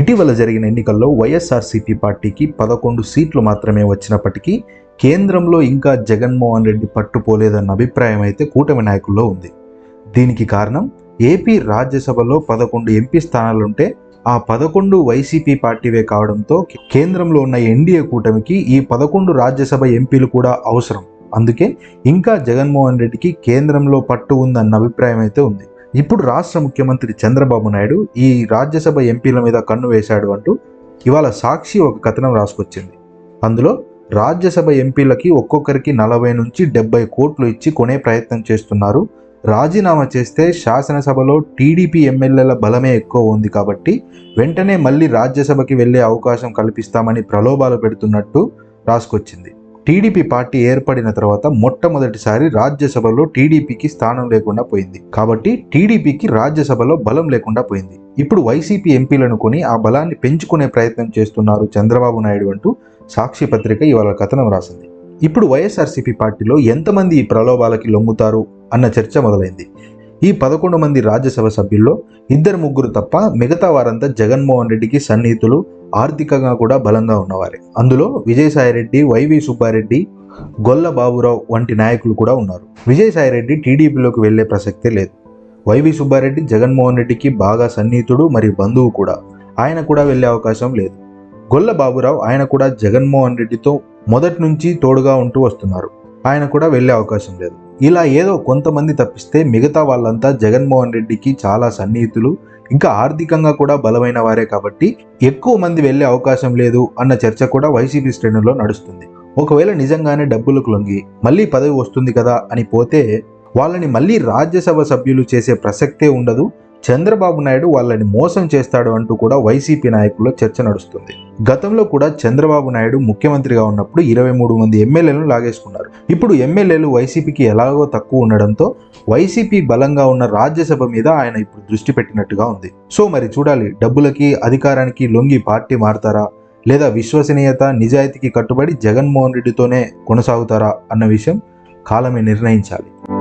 ఇటీవల జరిగిన ఎన్నికల్లో వైఎస్ఆర్సీపీ పార్టీకి పదకొండు సీట్లు మాత్రమే వచ్చినప్పటికీ కేంద్రంలో ఇంకా జగన్మోహన్ రెడ్డి పట్టుపోలేదన్న అభిప్రాయం అయితే కూటమి నాయకుల్లో ఉంది. దీనికి కారణం ఏపీ రాజ్యసభలో పదకొండు ఎంపీ స్థానాలుంటే ఆ పదకొండు వైసీపీ పార్టీవే కావడంతో కేంద్రంలో ఉన్న ఎన్డీఏ కూటమికి ఈ పదకొండు రాజ్యసభ ఎంపీలు కూడా అవసరం. అందుకే ఇంకా జగన్మోహన్ రెడ్డికి కేంద్రంలో పట్టు ఉందన్న అభిప్రాయం అయితే ఉంది. ఇప్పుడు రాష్ట్ర ముఖ్యమంత్రి చంద్రబాబు నాయుడు ఈ రాజ్యసభ ఎంపీల మీద కన్ను వేశాడు అంటూ ఇవాళ సాక్షి ఒక కథనం రాసుకొచ్చింది. అందులో రాజ్యసభ ఎంపీలకి ఒక్కొక్కరికి నలభై నుంచి డెబ్బై కోట్లు ఇచ్చి కొనే ప్రయత్నం చేస్తున్నారు. రాజీనామా చేస్తే శాసనసభలో టీడీపీ ఎమ్మెల్యేల బలమే ఎక్కువ ఉంది కాబట్టి వెంటనే మళ్ళీ రాజ్యసభకి వెళ్ళే అవకాశం కల్పిస్తామని ప్రలోభాలు పెడుతున్నట్టు రాసుకొచ్చింది. టీడీపీ పార్టీ ఏర్పడిన తర్వాత మొట్టమొదటిసారి రాజ్యసభలో టీడీపీకి స్థానం లేకుండా పోయింది. కాబట్టి టీడీపీకి రాజ్యసభలో బలం లేకుండా పోయింది. ఇప్పుడు వైసీపీ ఎంపీలను కొని ఆ బలాన్ని పెంచుకునే ప్రయత్నం చేస్తున్నారు చంద్రబాబు నాయుడు అంటూ సాక్షి పత్రిక ఇవాళ కథనం రాసింది. ఇప్పుడు వైఎస్ఆర్సీపీ పార్టీలో ఎంతమంది ఈ ప్రలోభాలకి లొంగుతారు అన్న చర్చ మొదలైంది. ఈ పదకొండు మంది రాజ్యసభ సభ్యుల్లో ఇద్దరు ముగ్గురు తప్ప మిగతా వారంతా జగన్మోహన్ రెడ్డికి సన్నిహితులు ఆర్థికంగా కూడా బలంగా ఉన్నవారే. అందులో విజయసాయిరెడ్డి వైవి సుబ్బారెడ్డి గొల్ల బాబురావు వంటి నాయకులు కూడా ఉన్నారు. విజయసాయిరెడ్డి టీడీపీలోకి వెళ్ళే ప్రసక్తే లేదు. వైవి సుబ్బారెడ్డి జగన్మోహన్ రెడ్డికి బాగా సన్నిహితుడు మరియు బంధువు కూడా. ఆయన కూడా వెళ్ళే అవకాశం లేదు. గొల్ల బాబురావు ఆయన కూడా జగన్మోహన్ రెడ్డితో మొదటి నుంచి తోడుగా ఉంటూ వస్తున్నారు. ఆయన కూడా వెళ్ళే అవకాశం లేదు. ఇలా ఏదో కొంతమంది తప్పిస్తే మిగతా వాళ్ళంతా జగన్మోహన్ రెడ్డికి చాలా సన్నిహితులు ఇంకా ఆర్థికంగా కూడా బలమైన వారే కాబట్టి ఎక్కువ మంది వెళ్ళే అవకాశం లేదు అన్న చర్చ కూడా వైసీపీ శ్రేణుల్లో నడుస్తుంది. ఒకవేళ నిజంగానే డబ్బులకు లొంగి మళ్ళీ పదవి వస్తుంది కదా అని పోతే వాళ్ళని మళ్ళీ రాజ్యసభ సభ్యులు చేసే ప్రసక్తే ఉండదు చంద్రబాబు నాయుడు వాళ్ళని మోసం చేస్తాడు అంటూ కూడా వైసీపీ నాయకుల్లో చర్చ నడుస్తుంది. గతంలో కూడా చంద్రబాబు నాయుడు ముఖ్యమంత్రిగా ఉన్నప్పుడు ఇరవై మూడు మంది ఎమ్మెల్యేలను లాగేసుకున్నారు. ఇప్పుడు ఎమ్మెల్యేలు వైసీపీకి ఎలాగో తక్కువ ఉండడంతో వైసీపీ బలంగా ఉన్న రాజ్యసభ మీద ఆయన ఇప్పుడు దృష్టి పెట్టినట్టుగా ఉంది. సో మరి చూడాలి డబ్బులకి అధికారానికి లొంగి పార్టీ మారుతారా? లేదా విశ్వసనీయత నిజాయితీకి కట్టుబడి జగన్మోహన్ రెడ్డితోనే కొనసాగుతారా? అన్న విషయం కాలమే నిర్ణయించాలి.